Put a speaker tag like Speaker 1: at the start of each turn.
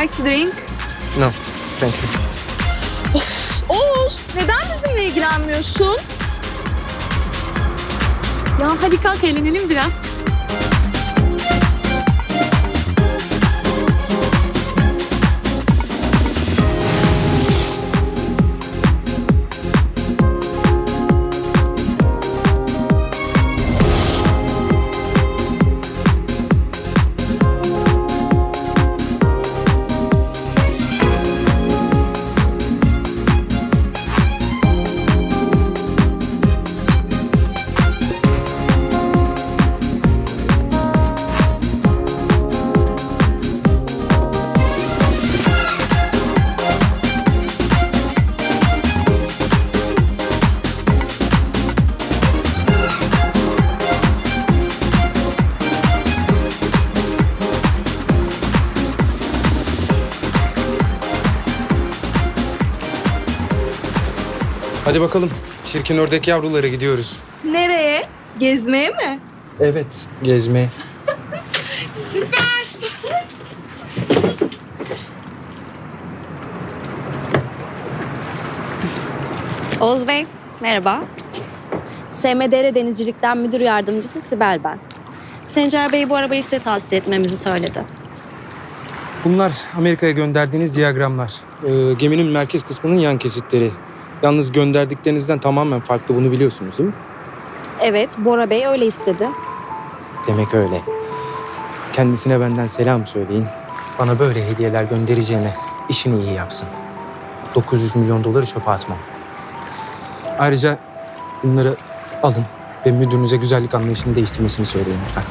Speaker 1: like to drink?
Speaker 2: No, thank you.
Speaker 3: Oğuz neden bizimle ilgilenmiyorsun?
Speaker 1: Ya hadi kalk eğlenelim biraz.
Speaker 2: Hadi bakalım. Çirkin ördek yavruları gidiyoruz.
Speaker 3: Nereye? Gezmeye mi?
Speaker 2: Evet. Gezmeye.
Speaker 4: Oğuz Bey, merhaba. SMDR Denizcilik'ten müdür yardımcısı Sibel ben. Sencer Bey bu arabayı size tahsis etmemizi söyledi.
Speaker 2: Bunlar Amerika'ya gönderdiğiniz diyagramlar. Ee, geminin merkez kısmının yan kesitleri. Yalnız gönderdiklerinizden tamamen farklı bunu biliyorsunuz değil mi?
Speaker 4: Evet, Bora Bey öyle istedi.
Speaker 2: Demek öyle. Kendisine benden selam söyleyin. Bana böyle hediyeler göndereceğine işini iyi yapsın. 900 milyon doları çöpe atmam. Ayrıca bunları alın ve müdürünüze güzellik anlayışını değiştirmesini söyleyin lütfen.